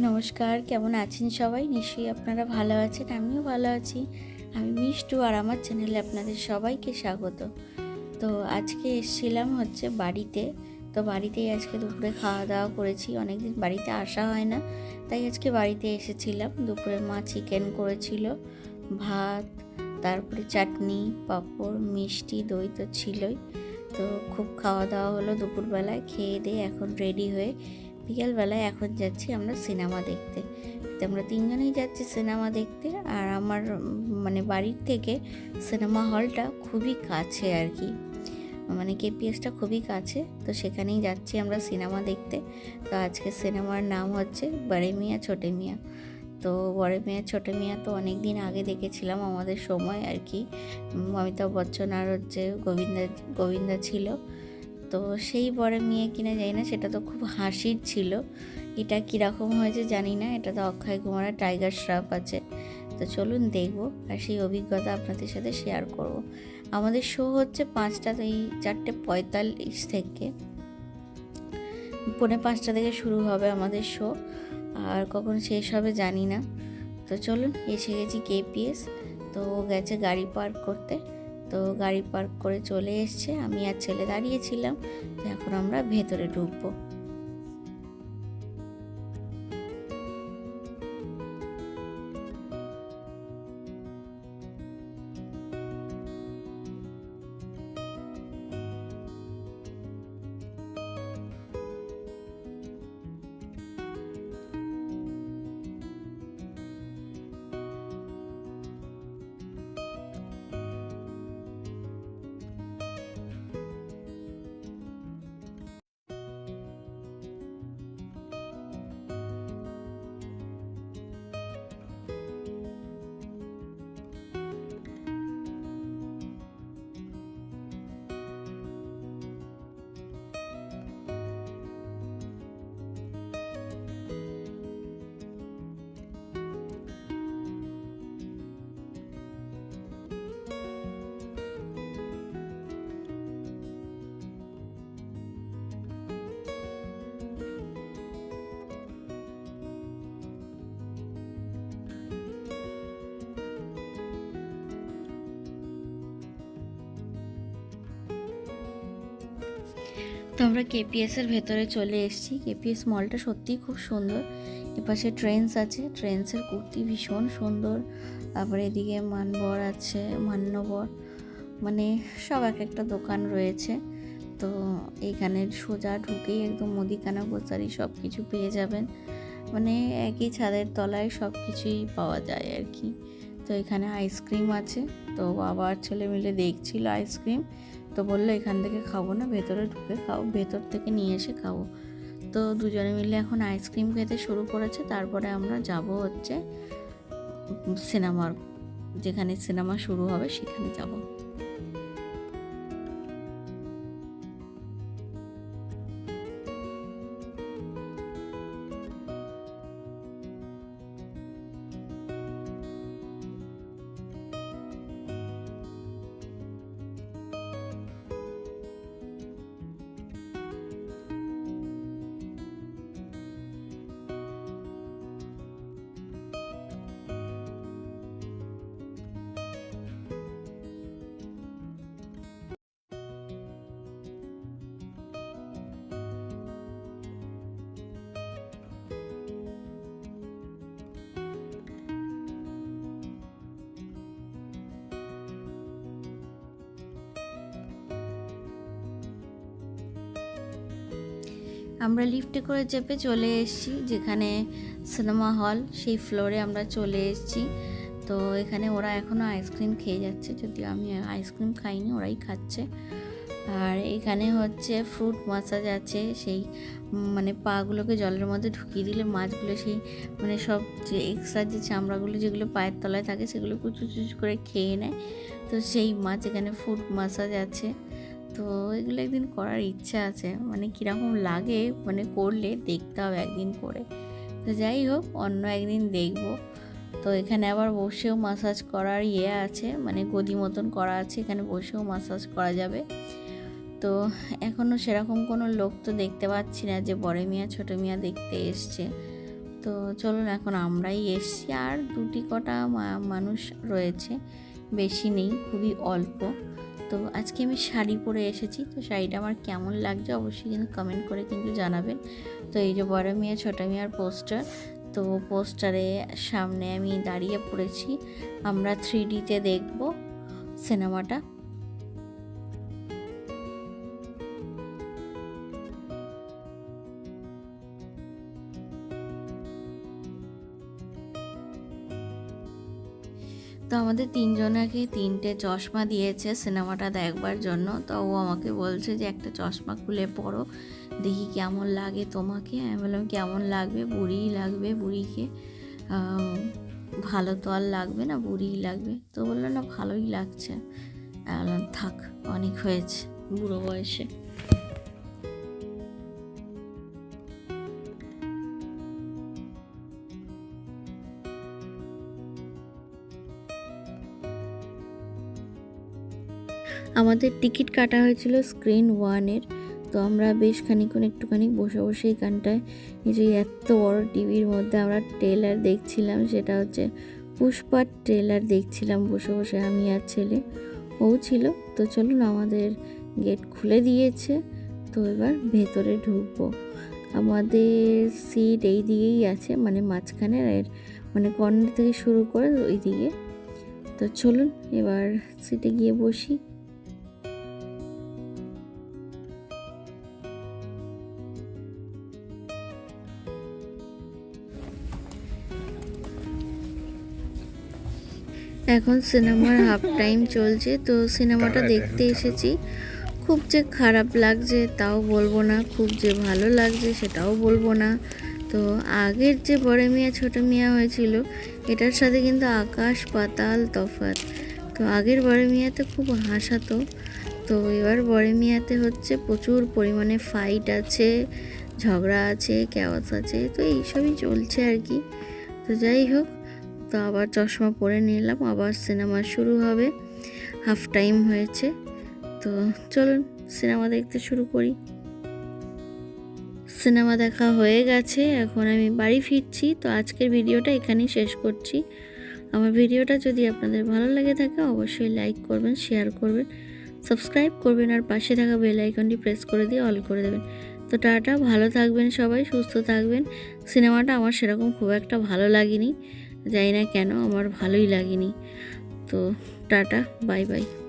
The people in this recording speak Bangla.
নমস্কার, কেমন আছেন সবাই? নিশ্চয়ই আপনারা ভালো আছেন, আমিও ভালো আছি। আমি মিষ্টু আর আমার চ্যানেলে আপনাদের সবাইকে স্বাগত। তো আজকে এসেছিলাম হচ্ছে বাড়িতে। তো বাড়িতেই আজকে দুপুরে খাওয়া দাওয়া করেছি। অনেকদিন বাড়িতে আসা হয় না, তাই আজকে বাড়িতে এসেছিলাম। দুপুরে মা চিকেন করেছিল, ভাত, তারপরে চাটনি, পাঁপড়, মিষ্টি, দই তো ছিলই। তো খুব খাওয়া দাওয়া হলো দুপুরবেলায়, খেয়ে দিয়ে এখন রেডি হয়ে বিকেলবেলায় এখন যাচ্ছি আমরা সিনেমা দেখতে। আমরা তিনজনেই যাচ্ছি সিনেমা দেখতে আর আমার মানে বাড়ির থেকে সিনেমা হলটা খুবই কাছে আর কি। মানে কেপিএসটা খুবই কাছে, তো সেখানেই যাচ্ছি আমরা সিনেমা দেখতে। তো আজকে সিনেমার নাম হচ্ছে বড়ে মিয়া, ছোটে মিয়া। তো বড়ে মিয়া, ছোটে মিয়া তো অনেক দিন আগে দেখেছিলাম আমাদের সময় আর কি। অমিতাভ বচ্চন আর হচ্ছে গোবিন্দা গোবিন্দা ছিল। তো সেই বড় মেয়ে কিনা যাই না, সেটা তো খুব হাসির ছিল। এটা কীরকম হয়েছে জানি না, এটা তো অক্ষয় কুমারের টাইগার শ্রফ আছে। তো চলুন দেখব আর সেই অভিজ্ঞতা আপনাদের সাথে শেয়ার করব। আমাদের শো হচ্ছে পাঁচটা এই চারটে পঁয়তাল্লিশ থেকে। পৌনে পাঁচটা থেকে শুরু হবে আমাদের শো আর কখন শেষ হবে জানি না। তো চলুন, এসে গেছি কেপিএস তো গেছে গাড়ি পার্ক করতে। তো গাড়ি পার্ক করে চলে এসছে। আমি আর ছেলে দাঁড়িয়েছিলাম এখন আমরা ভেতরে ঢুকবো। তো আমরা কেপিএস এর ভেতরে চলে এসেছি। কেপিএস মলটা সত্যিই খুব সুন্দর। এপাশে ট্রেন্স আছে। ট্রেন্সের কুর্তি ভীষণ সুন্দর। তারপরে এদিকে মানবর আছে, মান্যবর। মানে সব এক একটা দোকান রয়েছে। তো এইখানে সোজা ঢুকেই একদম মুদিখানা গোসারি সব কিছু পেয়ে যাবেন। মানে একই ছাদের তলায় সব কিছুই পাওয়া যায় আর কি। তো এখানে আইসক্রিম আছে। তো বাবা আর ছেলে মিলে দেখছিল আইসক্রিম তো বলল, এখান থেকে খাব না, ভেতরে ঢুকে খাও, ভেতর থেকে নিয়ে এসে খাব। তো দুজনে মিলে এখন আইসক্রিম খেতে শুরু করেছে। তারপরে আমরা যাব হচ্ছে সিনেমার, যেখানে সিনেমা শুরু হবে, সেখানে যাব। আমরা লিফটে করে চেপে চলে এসেছি, যেখানে সিনেমা হল, সেই ফ্লোরে আমরা চলে এসেছি। তো এখানে ওরা এখনও আইসক্রিম খেয়ে যাচ্ছে, যদিও আমি আইসক্রিম খাইনি, ওরাই খাচ্ছে। আর এখানে হচ্ছে ফ্রুট মাসাজ আছে, সেই মানে পাগুলোকে জলের মধ্যে ঢুকিয়ে দিলে মাছগুলো সেই মানে সব যে এক্সট্রা যে চামড়াগুলো যেগুলো পায়ের তলায় থাকে, সেগুলো কুচু কুচু করে খেয়ে নেয়। তো সেই মাছ এখানে ফুড মাসাজ আছে। তো এগুলো একদিন করার ইচ্ছা আছে। মানে কীরকম লাগে মানে করলে দেখতে হবে একদিন করে। তো যাই হোক, অন্য একদিন দেখব। তো এখানে আবার বসেও মাসাজ করার ইয়ে আছে মানে গদি মতন করা আছে, এখানে বসেও মাসাজ করা যাবে। তো এখনও সেরকম কোনো লোক তো দেখতে পাচ্ছি না যে বড় মিয়া, ছোটো মিয়া দেখতে এসছে। তো চলুন এখন আমরাই এসছি। আর দুটি কটা মানুষ রয়েছে, বেশি নেই, খুবই অল্প। তো আজকে আমি শাড়ি পরে এসেছি। তো শাড়িটা আমার কেমন লাগছে অবশ্যই কিন্তু কমেন্ট করে কিন্তু জানাবেন। তো এই যে বড় মেয়ে, ছোট মেয়ের পোস্টার তো পোস্টারে সামনে আমি দাঁড়িয়ে পড়েছি। আমরা থ্রি ডিতে দেখব সিনেমাটা তো আমাদের তিনজনাকে তিনটে চশমা দিয়েছে সিনেমাটা দেখবার জন্য। তো ও আমাকে বলছে যে, একটা চশমা খুলে পড়ো, দেখি কেমন লাগে তোমাকে। আমি বললাম, কেমন লাগবে? বুড়িই লাগবে, বুড়িকে? ভালো তো আর লাগবে না বুড়িই লাগবে। তো বলল, না, ভালোই লাগছে। থাক, অনেক হয়েছে বুড়ো বয়সে। আমাদের টিকিট কাটা হয়েছিল স্ক্রিন ওয়ানের। তো আমরা বেশ খানিক্ষণ একটুখানি বসে বসে এখানটায় এই যে এত বড় টিভির মধ্যে আমরা ট্রেলার দেখছিলাম, সেটা হচ্ছে পুষ্পার ট্রেলার দেখছিলাম বসে বসে, আমি আর ছেলে। ও ছিল। তো চলুন আমাদের গেট খুলে দিয়েছে। তো এবার ভেতরে ঢুকবো। আমাদের সিট এই দিকেই আছে মানে মাঝখানে, এর মানে কর্নার থেকে শুরু করে ওই দিকে তো চলুন এবার সিটে গিয়ে বসি। এখন সিনেমার হাফ টাইম চলছে তো সিনেমাটা দেখতে এসেছি। খুব যে খারাপ লাগছে তাও বলব না খুব যে ভালো লাগছে সেটাও বলব না। তো আগের যে বড় মিয়া ছোট মিয়া হয়েছিল এটার সাথে কিন্তু আকাশ পাতাল তফাৎ। তো আগের বড় মিয়াতে খুব হাসাতো তো এবার বড় মিয়াতে হচ্ছে প্রচুর পরিমাণে ফাইট আছে ঝগড়া আছে ক্যাওয়াস আছে তো এইসবই চলছে আর কি। তো যাই হোক তো আবার চশমা পরে নিলাম, আবার সিনেমা শুরু হবে। হাফ টাইম হয়েছে। তো চলুন সিনেমা দেখতে শুরু করি। সিনেমা দেখা হয়ে গেছে, এখন আমি বাড়ি ফিরছি। তো আজকের ভিডিওটা এখানেই শেষ করছি। আমার ভিডিওটা যদি আপনাদের ভালো লেগে থাকে, অবশ্যই লাইক করবেন, শেয়ার করবেন, সাবস্ক্রাইব করবেন, আর পাশে থাকা বেল আইকনটি প্রেস করে দিয়ে অল করে দেবেন। তো টাটা, ভালো থাকবেন সবাই, সুস্থ থাকবেন। সিনেমাটা আমার সেরকম খুব একটা ভালো লাগেনি। জানি না কেন আমার ভালোই লাগেনি। তো টাটা বাই বাই।